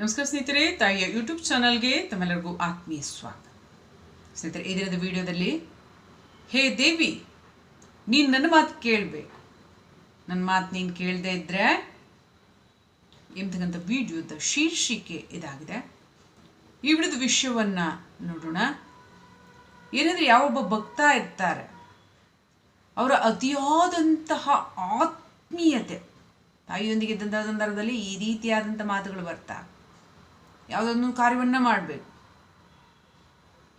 ನಮಸ್ಕಾರ ಸ್ನೇಹಿತರೆ, ತಾಯಿಯ ಯೂಟ್ಯೂಬ್ ಚಾನಲ್ಗೆ ತಮ್ಮೆಲ್ಲರಿಗೂ ಆತ್ಮೀಯ ಸ್ವಾಗತ. ಸ್ನೇಹಿತರೆ, ಈ ದಿನದ ವಿಡಿಯೋದಲ್ಲಿ, ಹೇ ದೇವಿ, ನೀನು ನನ್ನ ಮಾತು ಕೇಳಬೇಕು ನನ್ನ ಮಾತು ನೀನು ಕೇಳದೇ ಇದ್ದರೆ ಎಂಬತಕ್ಕಂಥ ವಿಡಿಯೋದ ಶೀರ್ಷಿಕೆ ಇದಾಗಿದೆ. ಈ ವಿಡಿಯೋದ ವಿಷಯವನ್ನು ನೋಡೋಣ. ಏನಂದರೆ ಯಾವೊಬ್ಬ ಭಕ್ತ ಇರ್ತಾರೆ, ಅವರ ಅತಿಯಾದಂತಹ ಆತ್ಮೀಯತೆ, ತಾಯಿಯೊಂದಿಗೆ ಇದ್ದಂಥ ಸಂದರ್ಭದಲ್ಲಿ ಈ ರೀತಿಯಾದಂಥ ಮಾತುಗಳು ಬರ್ತಾವೆ ಯಾವುದೊಂದು ಕಾರ್ಯವನ್ನು ಮಾಡಬೇಕು.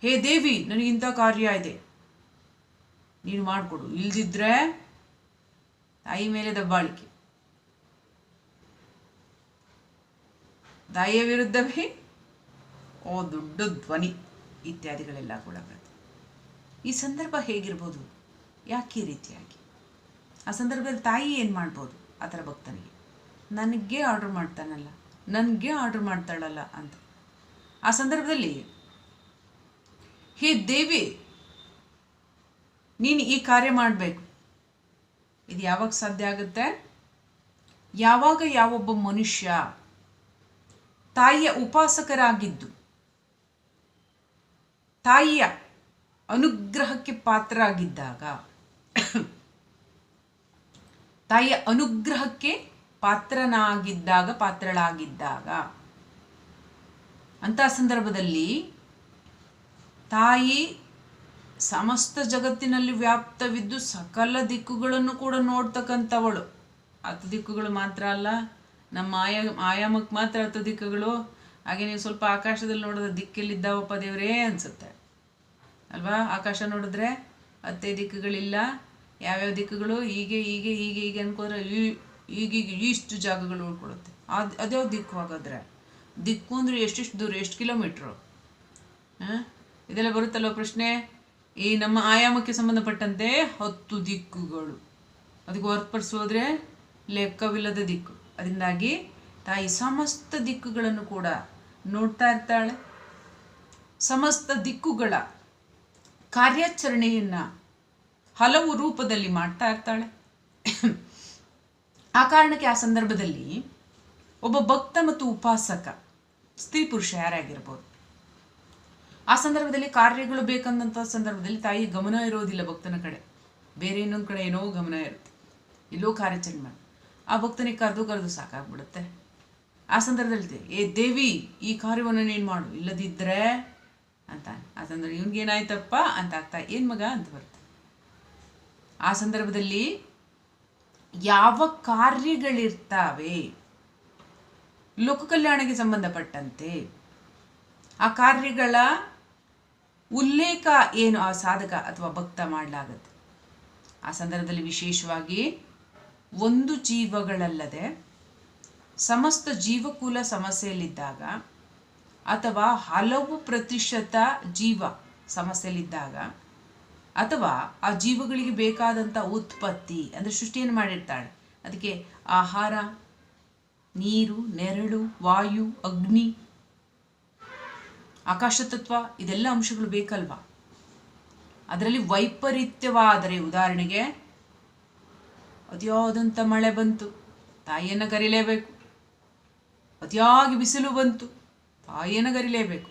ಹೇ ದೇವಿ ನನಗಿಂಥ ಕಾರ್ಯ ಇದೆ. ನೀನು ಮಾಡಿಕೊಡು. ಇಲ್ದಿದ್ರೆ ತಾಯಿ ಮೇಲೆ ದಬ್ಬಾಳಿಕೆ. ತಾಯಿಯ ವಿರುದ್ಧವೇ? ಓ ದೊಡ್ಡ ಧ್ವನಿ ಇತ್ಯಾದಿಗಳೆಲ್ಲ ಕೂಡ ಬರ್ತದೆ ಈ ಸಂದರ್ಭ ಹೇಗಿರ್ಬೋದು? ಯಾಕೆ ಈ ರೀತಿಯಾಗಿ? ಆ ಸಂದರ್ಭದಲ್ಲಿ ತಾಯಿ ಏನು ಮಾಡ್ಬೋದು? ಆ ಥರ ಭಕ್ತನಿಗೆ. ನನಗೆ ಆರ್ಡ್ರ್ ಮಾಡ್ತಾನಲ್ಲ. ನನಗೆ ಆರ್ಡರ್ ಮಾಡ್ತಾಳಲ್ಲ ಅಂತ. ಆ ಸಂದರ್ಭದಲ್ಲಿ, ಹೇ ದೇವಿ, ನೀನು ಈ ಕಾರ್ಯ ಮಾಡಬೇಕು. ಇದು ಯಾವಾಗ ಸಾಧ್ಯ ಆಗುತ್ತೆ? ಯಾವಾಗ ಯಾವೊಬ್ಬ ಮನುಷ್ಯ ತಾಯಿಯ ಉಪಾಸಕರಾಗಿದ್ದು, ತಾಯಿಯ ಅನುಗ್ರಹಕ್ಕೆ ಪಾತ್ರರಾಗಿದ್ದಾಗ, ತಾಯಿಯ ಅನುಗ್ರಹಕ್ಕೆ ಪಾತ್ರನಾಗಿದ್ದಾಗ ಪಾತ್ರಳಾಗಿದ್ದಾಗ. ಅಂತ ಸಂದರ್ಭದಲ್ಲಿ ತಾಯಿ ಸಮಸ್ತ ಜಗತ್ತಿನಲ್ಲಿ ವ್ಯಾಪ್ತವಿದ್ದು ಸಕಲ ದಿಕ್ಕುಗಳನ್ನು ಕೂಡ ನೋಡ್ತಕ್ಕಂಥವಳು. ಹತ್ತು ದಿಕ್ಕುಗಳು ಮಾತ್ರ ಅಲ್ಲ, ನಮ್ಮ ಆಯ, ಆಯಾಮಕ್ಕೆ ಮಾತ್ರ ಹತ್ತು ದಿಕ್ಕುಗಳು. ಹಾಗೆ ನೀವು ಸ್ವಲ್ಪ ಆಕಾಶದಲ್ಲಿ ನೋಡಿದ್ರೆ ದಿಕ್ಕೆಲ್ಲಿದ್ದಾವಪ್ಪ ದೇವರೇ ಅನಿಸುತ್ತೆ. ಅಲ್ವಾ? ಆಕಾಶ ನೋಡಿದ್ರೆ ಹತ್ತೇ ದಿಕ್ಕುಗಳಿಲ್ಲ, ಯಾವ್ಯಾವ ದಿಕ್ಕುಗಳು? ಹೀಗೆ ಹೀಗೆ ಹೀಗೆ ಹೀಗೆ ಅನ್ಕೋದ್ರೆ ಈಗೀಗ ಇಷ್ಟು ಜಾಗಗಳು ಉಳ್ಕೊಳ್ಳುತ್ತೆ. ಅದು ಅದ್ಯಾವ ದಿಕ್ಕು ಹಾಗಾದರೆ? ದಿಕ್ಕು ಅಂದರೆ ಎಷ್ಟೆಷ್ಟು ದೂರ? ಎಷ್ಟು ಕಿಲೋಮೀಟ್ರು? ಹಾಂ? ಇದೆಲ್ಲ ಬರುತ್ತಲ್ವ ಪ್ರಶ್ನೆ? ಈ ನಮ್ಮ ಆಯಾಮಕ್ಕೆ ಸಂಬಂಧಪಟ್ಟಂತೆ ಹತ್ತು ದಿಕ್ಕುಗಳು. ಅದಕ್ಕೆ ಹೊರತುಪಡಿಸೋದ್ರೆ ಲೆಕ್ಕವಿಲ್ಲದ ದಿಕ್ಕು. ಅದರಿಂದಾಗಿ ತಾಯಿ ಸಮಸ್ತ ದಿಕ್ಕುಗಳನ್ನು ಕೂಡ ನೋಡ್ತಾ ಇರ್ತಾಳೆ. ಸಮಸ್ತ ದಿಕ್ಕುಗಳ ಕಾರ್ಯಾಚರಣೆಯನ್ನು ಹಲವು ರೂಪದಲ್ಲಿ ಮಾಡ್ತಾ ಇರ್ತಾಳೆ. ಆ ಕಾರಣಕ್ಕೆ ಆ ಸಂದರ್ಭದಲ್ಲಿ ಒಬ್ಬ ಭಕ್ತ ಮತ್ತು ಉಪಾಸಕ, ಸ್ತ್ರೀ ಪುರುಷ ಯಾರಾಗಿರ್ಬೋದು. ಆ ಸಂದರ್ಭದಲ್ಲಿ ಕಾರ್ಯಗಳು ಬೇಕಂದಂಥ ಸಂದರ್ಭದಲ್ಲಿ ತಾಯಿ ಗಮನ ಇರೋದಿಲ್ಲ ಭಕ್ತನ ಕಡೆ. ಬೇರೆ ಇನ್ನೊಂದು ಕಡೆ ಏನೋ ಗಮನ ಇರುತ್ತೆ. ಎಲ್ಲೋ ಕಾರ್ಯಾಚರಣೆ ಮಾಡಿ. ಆ ಭಕ್ತನಿಗೆ ಕರೆದು ಕರೆದು ಸಾಕಾಗ್ಬಿಡುತ್ತೆ. ಆ ಸಂದರ್ಭದಲ್ಲಿ ಏ ದೇವಿ, ಈ ಕಾರ್ಯವನ್ನು ನೀನು ಮಾಡು ಇಲ್ಲದಿದ್ದರೆ ಅಂತ. ಆ ಸಂದರ್ಭ ಇವನಿಗೇನಾಯ್ತಪ್ಪ ಅಂತ ಆಗ್ತಾ, ಏನು ಮಗ? ಅಂತ ಬರುತ್ತೆ. ಆ ಸಂದರ್ಭದಲ್ಲಿ ಯಾವ ಕಾರ್ಯಗಳಿರ್ತಾವೆ? ಲೋಕ ಕಲ್ಯಾಣಕ್ಕೆ ಸಂಬಂಧಪಟ್ಟಂತೆ ಆ ಕಾರ್ಯಗಳ ಉಲ್ಲೇಖ ಏನು? ಆ ಸಾಧಕ ಅಥವಾ ಭಕ್ತ ಮಾಡಲಾಗುತ್ತೆ. ಆ ಸಂದರ್ಭದಲ್ಲಿ ವಿಶೇಷವಾಗಿ ಒಂದು ಜೀವಗಳಲ್ಲದೆ ಸಮಸ್ತ ಜೀವಕುಲ ಸಮಸ್ಯೆಯಲ್ಲಿದ್ದಾಗ ಅಥವಾ ಹಲವು ಪ್ರತಿಶತ ಜೀವ ಸಮಸ್ಯೆಯಲ್ಲಿದ್ದಾಗ ಅಥವಾ ಆ ಜೀವಗಳಿಗೆ ಬೇಕಾದಂಥ ಉತ್ಪತ್ತಿ ಅಂದರೆ ಸೃಷ್ಟಿಯನ್ನು ಮಾಡಿರ್ತಾಳೆ. ಅದಕ್ಕೆ ಆಹಾರ, ನೀರು, ನೆರಳು, ವಾಯು, ಅಗ್ನಿ ಆಕಾಶ ತತ್ವ ಇದೆಲ್ಲ ಅಂಶಗಳು ಬೇಕಲ್ವಾ? ಅದರಲ್ಲಿ ವೈಪರೀತ್ಯವಾದರೆ ಉದಾಹರಣೆಗೆ ಅತಿಯಾದಂಥ ಮಳೆ ಬಂತು, ತಾಯಿಯನ್ನು ಕರಿಲೇಬೇಕು. ಅತಿಯಾಗಿ ಬಿಸಿಲು ಬಂತು, ತಾಯಿಯನ್ನು ಕರಿಲೇಬೇಕು.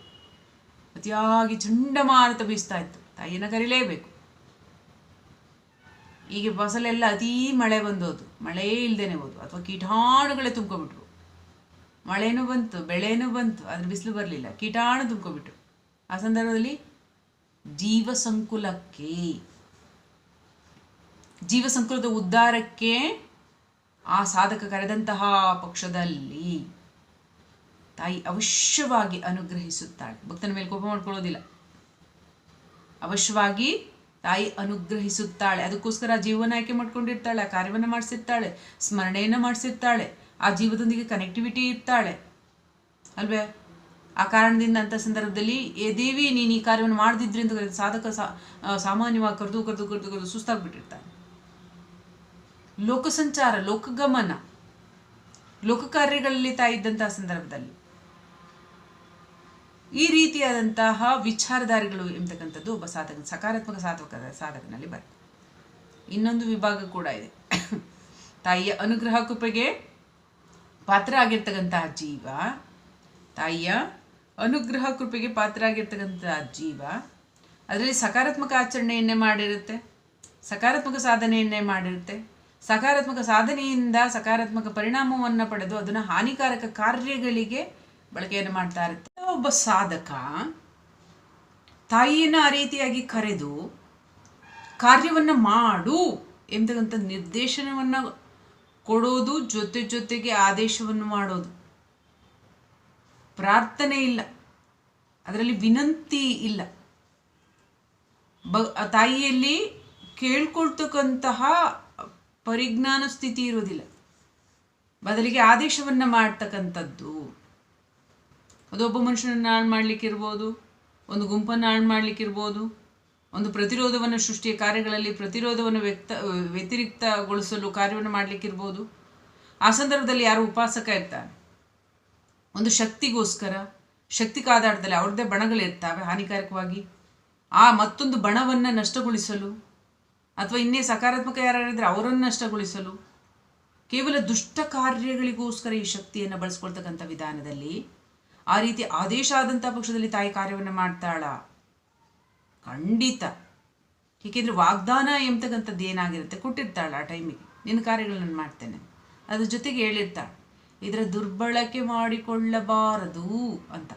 ಅತಿಯಾಗಿ ಚಂಡಮಾರುತ ಬೀಸ್ತಾ ಇತ್ತು, ತಾಯಿಯನ್ನು ಕರಿಲೇಬೇಕು. ಈಗ ಫಸಲೆಲ್ಲ ಅತೀ ಮಳೆ ಬಂದೋದು. ಮಳೆ ಇಲ್ಲದೇನೆ ಹೋದು. ಅಥವಾ ಕೀಟಾಣುಗಳೇ ತುಂಬ್ಕೊಬಿಟ್ರು ಮಳೆನೂ ಬಂತು, ಬೆಳೆನೂ ಬಂತು ಅದ್ರ ಬಿಸಿಲು ಬರಲಿಲ್ಲ. ಕೀಟಾಣು ತುಂಬ್ಕೊಬಿಟ್ರು ಆ ಸಂದರ್ಭದಲ್ಲಿ ಜೀವ ಸಂಕುಲಕ್ಕೆ ಜೀವ ಸಂಕುಲದ ಉದ್ಧಾರಕ್ಕೆ ಆ ಸಾಧಕ ಕರೆದಂತಹ ಪಕ್ಷದಲ್ಲಿ ತಾಯಿ ಅವಶ್ಯವಾಗಿ ಅನುಗ್ರಹಿಸುತ್ತಾಳೆ. ಭಕ್ತನ ಮೇಲೆ ಕೋಪ ಮಾಡ್ಕೊಳ್ಳೋದಿಲ್ಲ. ಅವಶ್ಯವಾಗಿ ತಾಯಿ ಅನುಗ್ರಹಿಸುತ್ತಾಳೆ. ಅದಕ್ಕೋಸ್ಕರ ಜೀವನ ಆಯ್ಕೆ ಮಾಡ್ಕೊಂಡಿರ್ತಾಳೆ, ಆ ಕಾರ್ಯವನ್ನು ಮಾಡಿಸಿರ್ತಾಳೆ, ಸ್ಮರಣೆಯನ್ನು ಮಾಡಿಸಿರ್ತಾಳೆ, ಆ ಜೀವದೊಂದಿಗೆ ಕನೆಕ್ಟಿವಿಟಿ ಇರ್ತಾಳೆ. ಅಲ್ವೇ? ಆ ಕಾರಣದಿಂದ ಅಂಥ ಸಂದರ್ಭದಲ್ಲಿ, ಏ ದೇವಿ, ನೀನು ಈ ಕಾರ್ಯವನ್ನು ಮಾಡದಿದ್ರಿ ಅಂತ ಸಾಧಕ ಸಾಮಾನ್ಯವಾಗಿ ಕರೆದು ಕರೆದು ಕರೆದು ಕರೆದು ಸುಸ್ತಾಗ್ಬಿಟ್ಟಿರ್ತಾನೆ ಲೋಕ ಸಂಚಾರ ಲೋಕಗಮನ ಲೋಕ ಕಾರ್ಯಗಳಲ್ಲಿ ತಾಯಿ ಇದ್ದಂಥ ಸಂದರ್ಭದಲ್ಲಿ ಈ ರೀತಿಯಾದಂತಹ ವಿಚಾರಧಾರಿಗಳು ಎಂಬತಕ್ಕಂಥದ್ದು ಒಬ್ಬ ಸಾಧಕ, ಸಕಾರಾತ್ಮಕ ಸಾಧಕ, ಸಾಧಕನಲ್ಲಿ ಬರುತ್ತೆ. ಇನ್ನೊಂದು ವಿಭಾಗ ಕೂಡ ಇದೆ. ತಾಯಿಯ ಅನುಗ್ರಹ ಕೃಪೆಗೆ ಪಾತ್ರ ಆಗಿರ್ತಕ್ಕಂತಹ ಜೀವ, ತಾಯಿಯ ಅನುಗ್ರಹ ಕೃಪೆಗೆ ಪಾತ್ರ ಆಗಿರ್ತಕ್ಕಂಥ ಜೀವ, ಅದರಲ್ಲಿ ಸಕಾರಾತ್ಮಕ ಆಚರಣೆಯನ್ನೇ ಮಾಡಿರುತ್ತೆ, ಸಕಾರಾತ್ಮಕ ಸಾಧನೆಯನ್ನೇ ಮಾಡಿರುತ್ತೆ. ಸಕಾರಾತ್ಮಕ ಸಾಧನೆಯಿಂದ ಸಕಾರಾತ್ಮಕ ಪರಿಣಾಮವನ್ನು ಪಡೆದು ಅದನ್ನು ಹಾನಿಕಾರಕ ಕಾರ್ಯಗಳಿಗೆ ಬಳಕೆಯನ್ನು ಮಾಡ್ತಾ ಇರುತ್ತೆ. ಒಬ್ಬ ಸಾಧಕ ತಾಯಿಯನ್ನು ಆ ರೀತಿಯಾಗಿ ಕರೆದು ಕಾರ್ಯವನ್ನು ಮಾಡು ಎಂಬಂಥ ನಿರ್ದೇಶನವನ್ನು ಕೊಡೋದು, ಜೊತೆ ಜೊತೆಗೆ ಆದೇಶವನ್ನು ಮಾಡೋದು. ಪ್ರಾರ್ಥನೆ ಇಲ್ಲ. ಅದರಲ್ಲಿ ವಿನಂತಿ ಇಲ್ಲ. ಬ ತಾಯಿಯಲ್ಲಿ ಕೇಳ್ಕೊಳ್ತಕ್ಕಂತಹ ಪರಿಜ್ಞಾನ ಸ್ಥಿತಿ ಇರೋದಿಲ್ಲ ಬದಲಿಗೆ ಆದೇಶವನ್ನು ಮಾಡ್ತಕ್ಕಂಥದ್ದು ಅದೊಬ್ಬ ಮನುಷ್ಯನನ್ನು ಹಾಳು ಮಾಡಲಿಕ್ಕಿರ್ಬೋದು, ಒಂದು ಗುಂಪನ್ನು ಹಾಳು ಮಾಡಲಿಕ್ಕಿರ್ಬೋದು, ಒಂದು ಪ್ರತಿರೋಧವನ್ನು ಸೃಷ್ಟಿಯ ಕಾರ್ಯಗಳಲ್ಲಿ ಪ್ರತಿರೋಧವನ್ನು ವ್ಯಕ್ತ, ವ್ಯತಿರಿಕ್ತಗೊಳಿಸಲು ಕಾರ್ಯವನ್ನು ಮಾಡಲಿಕ್ಕಿರ್ಬೋದು. ಆ ಸಂದರ್ಭದಲ್ಲಿ ಯಾರು ಉಪಾಸಕ ಇರ್ತಾರೆ? ಒಂದು ಶಕ್ತಿಗೋಸ್ಕರ, ಶಕ್ತಿ ಕಾದಾಟದಲ್ಲಿ ಅವ್ರದ್ದೇ ಬಣಗಳಿರ್ತಾವೆ ಹಾನಿಕಾರಕವಾಗಿ. ಆ ಮತ್ತೊಂದು ಬಣವನ್ನು ನಷ್ಟಗೊಳಿಸಲು, ಅಥವಾ ಇನ್ನೇ ಸಕಾರಾತ್ಮಕ ಯಾರಿದ್ರೆ ಅವರನ್ನು ನಷ್ಟಗೊಳಿಸಲು, ಕೇವಲ ದುಷ್ಟ ಕಾರ್ಯಗಳಿಗೋಸ್ಕರ ಈ ಶಕ್ತಿಯನ್ನು ಬಳಸ್ಕೊಳ್ತಕ್ಕಂಥ ವಿಧಾನದಲ್ಲಿ ಆ ರೀತಿ ಆದೇಶ ಆದಂಥ ಪಕ್ಷದಲ್ಲಿ ತಾಯಿ ಕಾರ್ಯವನ್ನು ಮಾಡ್ತಾಳ. ಖಂಡಿತ. ಏಕೆಂದರೆ ವಾಗ್ದಾನ ಎಂಬತಕ್ಕಂಥದ್ದು ಏನಾಗಿರುತ್ತೆ? ಕೊಟ್ಟಿರ್ತಾಳೆ ಆ ಟೈಮಿಗೆ ನಿನ್ನ ಕಾರ್ಯಗಳನ್ನು ಮಾಡ್ತೇನೆ. ಅದ್ರ ಜೊತೆಗೆ ಹೇಳಿರ್ತಾಳೆ, ಇದರ ದುರ್ಬಳಕೆ ಮಾಡಿಕೊಳ್ಳಬಾರದು ಅಂತ.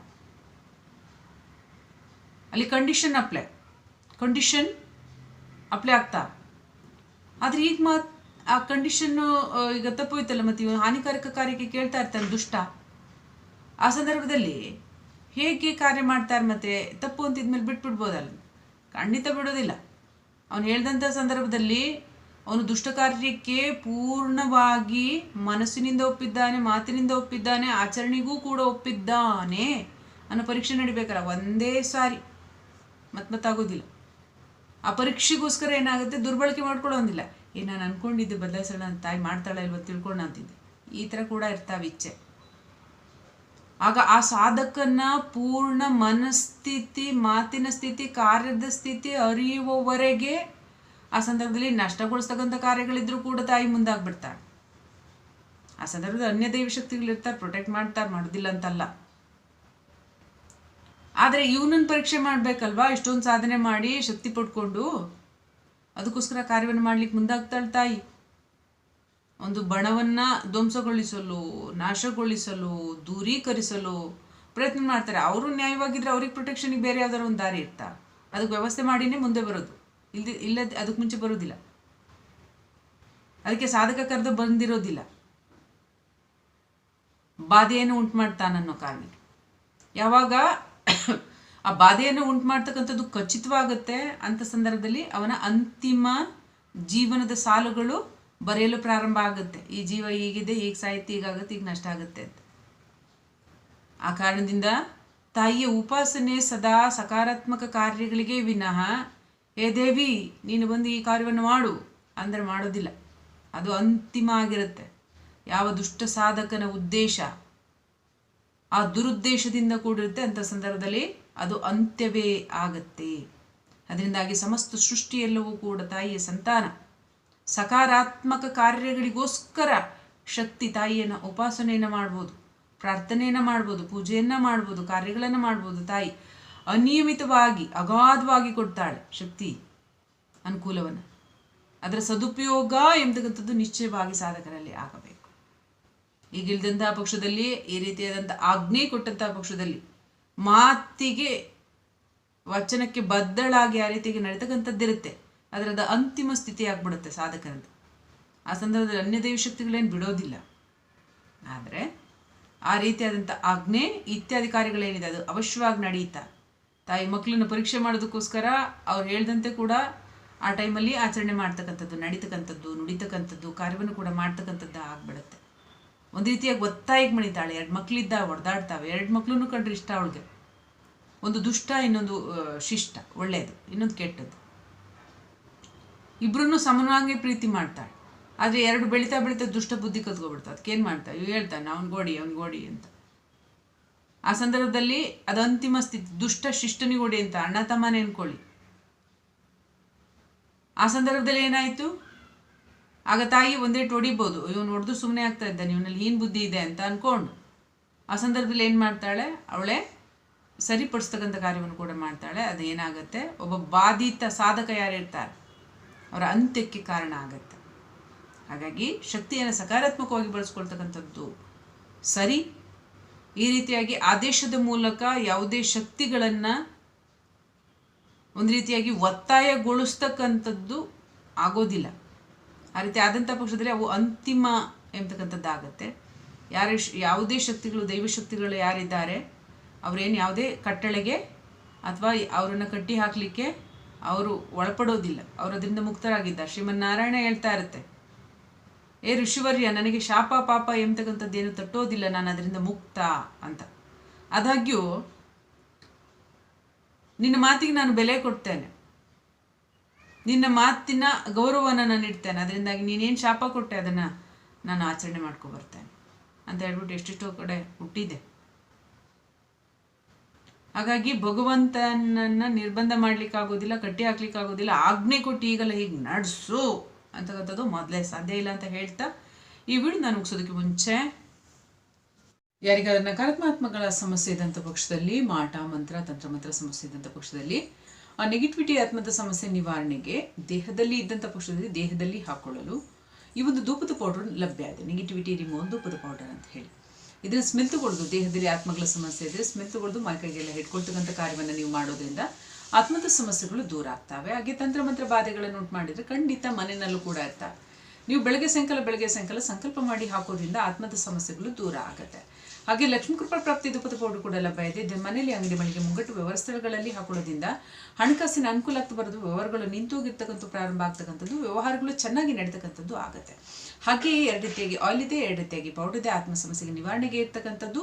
ಅಲ್ಲಿ ಕಂಡೀಷನ್ ಅಪ್ಲೈ ಕಂಡೀಷನ್ ಅಪ್ಲೈ ಆಗ್ತಾ. ಆದರೆ ಈಗ ಮಾ ಆ ಕಂಡೀಷನ್ನು ಈಗ ತಪ್ಪೋಯ್ತಲ್ಲ ಮತ್ತೆ ಹಾನಿಕಾರಕ ಕಾರ್ಯಕ್ಕೆ ಕೇಳ್ತಾ ಇರ್ತಾನೆ ದುಷ್ಟ. ಆ ಸಂದರ್ಭದಲ್ಲಿ ಹೇಗೆ ಕಾರ್ಯ ಮಾಡ್ತಾರೆ ಮತ್ತೆ ತಪ್ಪು ಅಂತಿದ್ಮೇಲೆ ಬಿಟ್ಬಿಡ್ಬೋದಲ್ಲ? ಖಂಡಿತ ಬಿಡೋದಿಲ್ಲ. ಅವನು ಹೇಳಿದಂಥ ಸಂದರ್ಭದಲ್ಲಿ ಅವನು ದುಷ್ಟ ಕಾರ್ಯಕ್ಕೆ ಪೂರ್ಣವಾಗಿ ಮನಸ್ಸಿನಿಂದ ಒಪ್ಪಿದ್ದಾನೆ, ಮಾತಿನಿಂದ ಒಪ್ಪಿದ್ದಾನೆ, ಆಚರಣೆಗೂ ಕೂಡ ಒಪ್ಪಿದ್ದಾನೆ ಅನ್ನೋ ಪರೀಕ್ಷೆ ನಡಿಬೇಕಲ್ಲ, ಒಂದೇ ಸಾರಿ. ಮತ್ ಮತ್ತಾಗೋದಿಲ್ಲ. ಆ ಪರೀಕ್ಷೆಗೋಸ್ಕರ ಏನಾಗುತ್ತೆ? ದುರ್ಬಳಕೆ ಮಾಡ್ಕೊಳ್ಳೋದಿಲ್ಲ ಏ, ನಾನು ಅನ್ಕೊಂಡಿದ್ದೆ ಬದಲಾಯಿಸೋಣ ತಾಯಿ ಮಾಡ್ತಾಳೆ ಇಲ್ವ ತಿಳ್ಕೊಳ್ಳೋಣ ಅಂತಿದ್ದೆ. ಈ ಥರ ಕೂಡ ಇರ್ತಾವೆ ಇಚ್ಛೆ. ಆಗ ಆ ಸಾಧಕನ ಪೂರ್ಣ ಮನಸ್ಥಿತಿ, ಮಾತಿನ ಸ್ಥಿತಿ, ಕಾರ್ಯದ ಸ್ಥಿತಿ ಅರಿಯುವವರೆಗೆ ಆ ಸಂದರ್ಭದಲ್ಲಿ ನಷ್ಟಗೊಳಿಸ್ತಕ್ಕಂಥ ಕಾರ್ಯಗಳಿದ್ರೂ ಕೂಡ ತಾಯಿ ಮುಂದಾಗ್ಬಿಡ್ತಾಳೆ. ಆ ಸಂದರ್ಭದಲ್ಲಿ ಅನ್ಯ ದೈವ ಶಕ್ತಿಗಳಿರ್ತಾರೆ ಪ್ರೊಟೆಕ್ಟ್ ಮಾಡ್ತಾರೆ, ಮಾಡೋದಿಲ್ಲ ಅಂತಲ್ಲ. ಆದರೆ ಇವನನ್ನು ಪರೀಕ್ಷೆ ಮಾಡಬೇಕಲ್ವಾ? ಇಷ್ಟೊಂದು ಸಾಧನೆ ಮಾಡಿ ಶಕ್ತಿ ಪಡ್ಕೊಂಡು ಅದಕ್ಕೋಸ್ಕರ ಕಾರ್ಯವನ್ನು ಮಾಡ್ಲಿಕ್ಕೆ ಮುಂದಾಗ್ತಾಳೆ ತಾಯಿ. ಒಂದು ಬಣವನ್ನು ಧ್ವಂಸಗೊಳಿಸಲು, ನಾಶಗೊಳಿಸಲು, ದೂರೀಕರಿಸಲು ಪ್ರಯತ್ನ ಮಾಡ್ತಾರೆ. ಅವರು ನ್ಯಾಯವಾಗಿದ್ರೆ ಅವ್ರಿಗೆ ಪ್ರೊಟೆಕ್ಷನ್ಗೆ ಬೇರೆ ಯಾವ್ದಾದ್ರು ಒಂದು ದಾರಿ ಇರ್ತಾ ಅದಕ್ಕೆ ವ್ಯವಸ್ಥೆ ಮಾಡಿನೇ ಮುಂದೆ ಬರೋದು. ಇಲ್ದಿ, ಇಲ್ಲದ, ಅದಕ್ಕೆ ಮುಂಚೆ ಬರೋದಿಲ್ಲ. ಅದಕ್ಕೆ ಸಾಧಕ ಕರೆದು ಬಂದಿರೋದಿಲ್ಲ. ಬಾಧೆಯನ್ನು ಉಂಟು ಮಾಡ್ತಾನನ್ನೋ ಕಾರಣಕ್ಕೆ. ಯಾವಾಗ ಆ ಬಾಧೆಯನ್ನು ಉಂಟು ಮಾಡ್ತಕ್ಕಂಥದ್ದು ಖಚಿತವಾಗುತ್ತೆ ಅಂತ ಸಂದರ್ಭದಲ್ಲಿ ಅವನ ಅಂತಿಮ ಜೀವನದ ಸಾಲುಗಳು ಬರೆಯಲು ಪ್ರಾರಂಭ ಆಗುತ್ತೆ. ಈ ಜೀವ ಹೀಗಿದೆ, ಹೀಗೆ ಸಾಹಿತ್ಯ ಹೀಗಾಗುತ್ತೆ ಈಗ ನಷ್ಟ ಆಗುತ್ತೆ ಅಂತ. ಆ ಕಾರಣದಿಂದ ತಾಯಿಯ ಉಪಾಸನೆ ಸದಾ ಸಕಾರಾತ್ಮಕ ಕಾರ್ಯಗಳಿಗೆ ವಿನಃ ಏ ದೇವಿ, ನೀನು ಬಂದು ಈ ಕಾರ್ಯವನ್ನು ಮಾಡು. ಅಂದರೆ ಮಾಡೋದಿಲ್ಲ. ಅದು ಅಂತಿಮ ಆಗಿರುತ್ತೆ. ಯಾವ ದುಷ್ಟ ಸಾಧಕನ ಉದ್ದೇಶ ಆ ದುರುದ್ದೇಶದಿಂದ ಕೂಡಿರುತ್ತೆ. ಅಂಥ ಸಂದರ್ಭದಲ್ಲಿ ಅದು ಅಂತ್ಯವೇ ಆಗತ್ತೆ. ಅದರಿಂದಾಗಿ ಸಮಸ್ತ ಸೃಷ್ಟಿಯೆಲ್ಲವೂ ಕೂಡ ತಾಯಿಯ ಸಂತಾನ. ಸಕಾರಾತ್ಮಕ ಕಾರ್ಯಗಳಿಗೋಸ್ಕರ ಶಕ್ತಿ ತಾಯಿಯನ್ನು ಉಪಾಸನೆಯನ್ನು ಮಾಡ್ಬೋದು, ಪ್ರಾರ್ಥನೆಯನ್ನು ಮಾಡ್ಬೋದು, ಪೂಜೆಯನ್ನು ಮಾಡ್ಬೋದು, ಕಾರ್ಯಗಳನ್ನು ಮಾಡ್ಬೋದು ತಾಯಿ. ಅನಿಯಮಿತವಾಗಿ, ಅಗಾಧವಾಗಿ ಕೊಡ್ತಾಳೆ ಶಕ್ತಿ ಅನುಕೂಲವನ್ನು. ಅದರ ಸದುಪಯೋಗ ಎಂಬತಕ್ಕಂಥದ್ದು ನಿಶ್ಚಯವಾಗಿ ಸಾಧಕರಲ್ಲಿ ಆಗಬೇಕು. ಈಗಿಲ್ದಂತಹ ಪಕ್ಷದಲ್ಲಿ ಈ ರೀತಿಯಾದಂಥ ಆಜ್ಞೆ ಕೊಟ್ಟಂತಹ ಪಕ್ಷದಲ್ಲಿ ಮಾತಿಗೆ, ವಚನಕ್ಕೆ ಬದ್ದಳಾಗಿ ಆ ರೀತಿಗೆ ನಡೀತಕ್ಕಂಥದ್ದಿರುತ್ತೆ. ಅದರದ ಅಂತಿಮ ಸ್ಥಿತಿ ಆಗ್ಬಿಡುತ್ತೆ ಸಾಧಕನದು ಆ ಸಂದರ್ಭದಲ್ಲಿ ಅನ್ಯ ದೈವ ಶಕ್ತಿಗಳೇನು ಬಿಡೋದಿಲ್ಲ. ಆದರೆ ಆ ರೀತಿಯಾದಂಥ ಆಜ್ಞೆ ಇತ್ಯಾದಿ ಕಾರ್ಯಗಳೇನಿದೆ ಅದು ಅವಶ್ಯವಾಗಿ ನಡೀತಾ ತಾಯಿ ಮಕ್ಕಳನ್ನು ಪರೀಕ್ಷೆ ಮಾಡೋದಕ್ಕೋಸ್ಕರ ಅವ್ರು ಹೇಳ್ದಂತೆ ಕೂಡ ಆ ಟೈಮಲ್ಲಿ ಆಚರಣೆ ಮಾಡ್ತಕ್ಕಂಥದ್ದು, ನಡೀತಕ್ಕಂಥದ್ದು, ನುಡಿತಕ್ಕಂಥದ್ದು, ಕಾರ್ಯವನ್ನು ಕೂಡ ಮಾಡ್ತಕ್ಕಂಥದ್ದು ಆಗ್ಬಿಡುತ್ತೆ. ಒಂದು ರೀತಿಯಾಗಿ ಒತ್ತಾಯಿಗೆ ಮಣಿತಾಳೆ. ಎರಡು ಮಕ್ಕಳಿದ್ದ ಹೊಡೆದಾಡ್ತಾವೆ ಎರಡು ಮಕ್ಕಳನ್ನು ಕಂಡ್ರೆ ಇಷ್ಟ ಅವಳಿಗೆ. ಒಂದು ದುಷ್ಟ, ಇನ್ನೊಂದು ಶಿಷ್ಟ. ಒಳ್ಳೆಯದು, ಇನ್ನೊಂದು ಕೆಟ್ಟದ್ದು. ಇಬ್ರು ಸಮನಾಗಿ ಪ್ರೀತಿ ಮಾಡ್ತಾಳೆ. ಆದರೆ ಎರಡು ಬೆಳೀತಾ ಬೆಳೀತಾ ದುಷ್ಟ ಬುದ್ಧಿ ಕತ್ಕೊಬಿಡ್ತಾವೆ ಅದಕ್ಕೇನು ಮಾಡ್ತಾ? ಇವು ಹೇಳ್ತಾನೆ, ಅವ್ನು ಗೋಡಿ ಅವ್ನು ಗೋಡಿ ಅಂತ. ಆ ಸಂದರ್ಭದಲ್ಲಿ ಅದು ಅಂತಿಮ ಸ್ಥಿತಿ. ದುಷ್ಟ ಶಿಷ್ಟನಿಗೋಡಿ ಅಂತ, ಅಣ್ಣ ತಮ್ಮನೇ ಅನ್ಕೊಳ್ಳಿ ಆ ಸಂದರ್ಭದಲ್ಲಿ ಏನಾಯಿತು? ಆಗ ತಾಯಿ ಒಂದೇ ಹೊಡಿಬೋದು. ಇವನು ಹೊಡೆದು ಸುಮ್ಮನೆ ಆಗ್ತಾ ಇದ್ದಾನೆ. ಇವನಲ್ಲಿ ಹೀನ್ ಬುದ್ಧಿ ಇದೆ ಅಂತ ಅನ್ಕೊಂಡು. ಆ ಸಂದರ್ಭದಲ್ಲಿ ಏನು ಮಾಡ್ತಾಳೆ? ಅವಳೇ ಸರಿಪಡಿಸ್ತಕ್ಕಂಥ ಕಾರ್ಯವನ್ನು ಕೂಡ ಮಾಡ್ತಾಳೆ. ಅದು ಏನಾಗುತ್ತೆ ಒಬ್ಬ ಬಾಧಿತ ಸಾಧಕ ಯಾರಿರ್ತಾರೆ? ಅವರ ಅಂತ್ಯಕ್ಕೆ ಕಾರಣ ಆಗುತ್ತೆ. ಹಾಗಾಗಿ ಶಕ್ತಿಯನ್ನು ಸಕಾರಾತ್ಮಕವಾಗಿ ಬಳಸ್ಕೊಳ್ತಕ್ಕಂಥದ್ದು ಸರಿ. ಈ ರೀತಿಯಾಗಿ ಆದೇಶದ ಮೂಲಕ ಯಾವುದೇ ಶಕ್ತಿಗಳನ್ನು ಒಂದು ರೀತಿಯಾಗಿ ಒತ್ತಾಯಗೊಳಿಸ್ತಕ್ಕಂಥದ್ದು ಆಗೋದಿಲ್ಲ. ಆ ರೀತಿ ಆದಂಥ ಪಕ್ಷದಲ್ಲಿ ಅವು ಅಂತಿಮ ಎಂಬತಕ್ಕಂಥದ್ದು ಆಗುತ್ತೆ ಯಾರ ಯಾವುದೇ ಶಕ್ತಿಗಳು, ದೈವ ಶಕ್ತಿಗಳು ಯಾರಿದ್ದಾರೆ, ಅವರೇನು ಯಾವುದೇ ಕಟ್ಟಳೆಗೆ ಅಥವಾ ಅವರನ್ನು ಕಟ್ಟಿ ಹಾಕಲಿಕ್ಕೆ ಅವರು ಒಳಪಡೋದಿಲ್ಲ. ಅವರು ಅದರಿಂದ ಮುಕ್ತರಾಗಿದ್ದಾರೆ. ಶ್ರೀಮನ್ನಾರಾಯಣ ಹೇಳ್ತಾ ಇರುತ್ತೆ, ಏ ಋಷಿವರ್ಯ, ನನಗೆ ಶಾಪ, ಪಾಪ ಎಂಬತಕ್ಕಂಥದ್ದೇನು ತಟ್ಟೋದಿಲ್ಲ, ನಾನು ಅದರಿಂದ ಮುಕ್ತ ಅಂತ. ಆದಾಗ್ಯೂ, ನಿನ್ನ ಮಾತಿಗೆ ನಾನು ಬೆಲೆ ಕೊಡ್ತೇನೆ. ನಿನ್ನ ಮಾತಿನ ಗೌರವನ ನಾನು ಇಡ್ತೇನೆ. ಅದರಿಂದಾಗಿ ನೀನೇನು ಶಾಪ ಕೊಟ್ಟೆ, ಅದನ್ನು ನಾನು ಆಚರಣೆ ಮಾಡ್ಕೊ ಬರ್ತೇನೆ. ಅಂತ ಹೇಳ್ಬಿಟ್ಟು ಎಷ್ಟೆಷ್ಟೋ ಕಡೆ ಹುಟ್ಟಿದೆ. ಹಾಗಾಗಿ ಭಗವಂತನನ್ನ ನಿರ್ಬಂಧ ಮಾಡ್ಲಿಕ್ಕಾಗೋದಿಲ್ಲ, ಕಟ್ಟಿ ಹಾಕ್ಲಿಕ್ಕಾಗೋದಿಲ್ಲ, ಆಜ್ಞೆ ಕೊಟ್ಟು ಈಗಲೇ ಹೀಗೆ ನಡೆಸು ಅಂತಕ್ಕಂಥದ್ದು ಮೊದಲೇ ಸಾಧ್ಯ ಇಲ್ಲ ಅಂತ ಹೇಳ್ತಾ ಈ ವಿಡಿಯೋ ನಾನು ಮುಗಿಸೋದಕ್ಕೆ ಮುಂಚೆ ಯಾರಿಗಾದ ನಕಾರಾತ್ಮಕಗಳ ಸಮಸ್ಯೆ ಇದ್ದಂಥ ಪಕ್ಷದಲ್ಲಿ ಮಾಟ, ಮಂತ್ರ ತಂತ್ರ ಮಂತ್ರ ಸಮಸ್ಯೆ ಇದ್ದಂಥ ಪಕ್ಷದಲ್ಲಿ, ಆ ನೆಗೆಟಿವಿಟಿ ಆತ್ಮದ ಸಮಸ್ಯೆ ನಿವಾರಣೆಗೆ ದೇಹದಲ್ಲಿ ಇದ್ದಂಥ ಪಕ್ಷದಲ್ಲಿ ದೇಹದಲ್ಲಿ ಹಾಕೊಳ್ಳಲು ಈ ಒಂದು ಧೂಪದ ಪೌಡರ್ ಲಭ್ಯ ಇದೆ. ನೆಗೆಟಿವಿಟಿ ರಿಮೂವ್ ಧೂಪದ ಪೌಡರ್ ಅಂತ ಹೇಳಿ. ಇದನ್ನು ಸ್ಮೆಲ್ ತಗೊಳ್ಳೋದು, ದೇಹದಲ್ಲಿ ಆತ್ಮಗಳ ಸಮಸ್ಯೆ ಇದ್ರೆ ತಗೊಳ್ಳೋದು ಮೈಕೈಗೆಲ್ಲ ಹಿಡ್ಕೊಳ್ತಕ್ಕಂಥ ಕಾರ್ಯವನ್ನು ನೀವು ಮಾಡೋದ್ರಿಂದ ಆತ್ಮದ ಸಮಸ್ಯೆಗಳು ದೂರ ಆಗ್ತವೆ. ಹಾಗೆ ತಂತ್ರ ಮಂತ್ರ ಬಾಧೆಗಳನ್ನು ಉಂಟು ಮಾಡಿದರೆ ಖಂಡಿತ ಮನೆಯಲ್ಲೂ ಕೂಡ ಇರ್ತವೆ. ನೀವು ಬೆಳಗ್ಗೆ ಸಾಯಂಕಾಲ ಬೆಳಗ್ಗೆ ಸಾಯಂಕಾಲ ಸಂಕಲ್ಪ ಮಾಡಿ ಹಾಕೋದ್ರಿಂದ ಆತ್ಮದ ಸಮಸ್ಯೆಗಳು ದೂರ ಆಗುತ್ತೆ. ಹಾಗೆ ಲಕ್ಷ್ಮೀ ಕೃಪಾ ಪ್ರಾಪ್ತಿ ಧೂಪದ ಪೌಡರ್ ಕೂಡ ಲಭ್ಯ ಇದೆ. ಮನೆಯಲ್ಲಿ ಅಂಗಡಿ ಮಳಿಗೆ ಮುಂಗಟ್ಟು ವ್ಯವಸ್ಥೆಗಳಲ್ಲಿ ಹಾಕೊಳ್ಳೋದ್ರಿಂದ ಹಣಕಾಸಿನ ಅನುಕೂಲ ಆಗ್ತಾ ಬರೋದು, ವ್ಯವಹಾರಗಳು ನಿಂತೋಗಿರ್ತಕ್ಕಂಥ ಪ್ರಾರಂಭ ಆಗ್ತಕ್ಕಂಥದ್ದು, ವ್ಯವಹಾರಗಳು ಚೆನ್ನಾಗಿ ನಡೀತಕ್ಕಂಥದ್ದು ಆಗುತ್ತೆ. ಹಾಗೆಯೇ ಎರಡು ರೀತಿಯಾಗಿ ಆಯಿಲ್ ಇದೆ, ಎರಡು ರೀತಿಯಾಗಿ ಪೌಡರ್ ಇದೆ, ಆತ್ಮ ಸಮಸ್ಯೆಗೆ ನಿವಾರಣೆಗೆ ಇರ್ತಕ್ಕಂಥದ್ದು.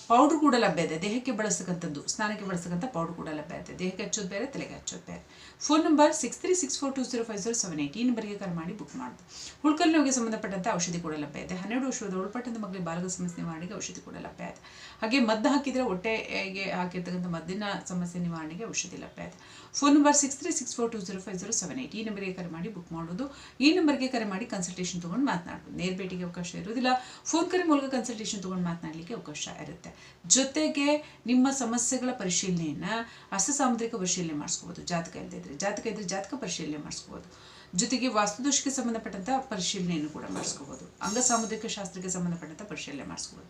ಪೌಡ್ರ್ ಕೂಡ ಲಭ್ಯ ಇದೆ. ದೇಹಕ್ಕೆ ಬಳಸ್ತಕ್ಕಂಥದ್ದು ಸ್ನಾನಕ್ಕೆ ಬಳಸ್ತಕ್ಕಂಥ ಪೌಡ್ರ್ ಕೂಡ ಲಭ್ಯ ಇದೆ. ದೇಹಕ್ಕೆ ಹಚ್ಚೋದು ಬೇರೆ, ತಲೆಗೆ ಹಚ್ಚೋದು ಬೇರೆ. Phone number six three six four two zero five zero seven eight ಈ ನಂಬರ್ಗೆ ಕರೆ ಮಾಡಿ ಬುಕ್ ಮಾಡಿದೆ ಹುಳ್ಕಲ್ ನೋವಿಗೆ ಸಂಬಂಧಪಟ್ಟಂತೆ ಔಷಧಿ ಕೂಡ ಲಭ್ಯ ಇದೆ. ಹನ್ನೆರಡು ವರ್ಷದ ಒಳಪಟ್ಟಂತ ಮಕ್ಕಳಿಗೆ ಬಾಲಕ ಸಮಸ್ಯೆ ನಿವಾರಣೆಗೆ ಔಷಧಿ ಕೂಡ ಲಭ್ಯ ಇದೆ. ಹಾಗೆ ಮದ್ದು ಹಾಕಿದರೆ ಹೊಟ್ಟೆಗೆ ಹಾಕಿರ್ತಕ್ಕಂಥ ಮದ್ದಿನ ಸಮಸ್ಯೆ ನಿವಾರಣೆಗೆ ಔಷಧಿ ಲಭ್ಯ ಇದೆ. Phone number six three six four two zero five zero seven eight. ಈ ನಂಬರ್ಗೆ ಕರೆ ಮಾಡಿ ಬುಕ್ ಮಾಡೋದು. ಈ ನಂಬರ್ಗೆ ಕರೆ ಮಾಡಿ ಕನ್ಸಲ್ಟೇಷನ್ ತೊಗೊಂಡು ಮಾತನಾಡೋದು ನೇರ ಭೇಟಿಗೆ ಅವಕಾಶ ಇರೋದಿಲ್ಲ ಫೋನ್ ಕರೆ ಮೂಲಕ ಕನ್ಸಲ್ಟೇಷನ್ ತೊಗೊಂಡು ಮಾತನಾಡಲಿಕ್ಕೆ ಅವಕಾಶ ಇರುತ್ತೆ. ಜೊತೆಗೆ ನಿಮ್ಮ ಸಮಸ್ಯೆಗಳ ಪರಿಶೀಲನೆಯನ್ನು ಅಸಸಾಮುದ್ರಿಕ ಪರಿಶೀಲನೆ ಮಾಡಿಸ್ಕೋಬೋದು. ಜಾತಕ ಇಲ್ಲದೆ ಇದ್ರೆ. ಜಾತಕ ಇದ್ದರೆ ಜಾತಕ ಪರಿಶೀಲನೆ ಮಾಡಿಸ್ಕೋಬೋದು. ಜೊತೆಗೆ ವಾಸ್ತುದೋಷಕ್ಕೆ ಸಂಬಂಧಪಟ್ಟಂಥ ಪರಿಶೀಲನೆಯನ್ನು ಕೂಡ ಮಾಡಿಸ್ಕೋಬೋದು. ಅಂಗಸಾಮುದ್ರಿಕ ಶಾಸ್ತ್ರಕ್ಕೆ ಸಂಬಂಧಪಟ್ಟಂಥ ಪರಿಶೀಲನೆ ಮಾಡಿಸ್ಕೋಬೋದು.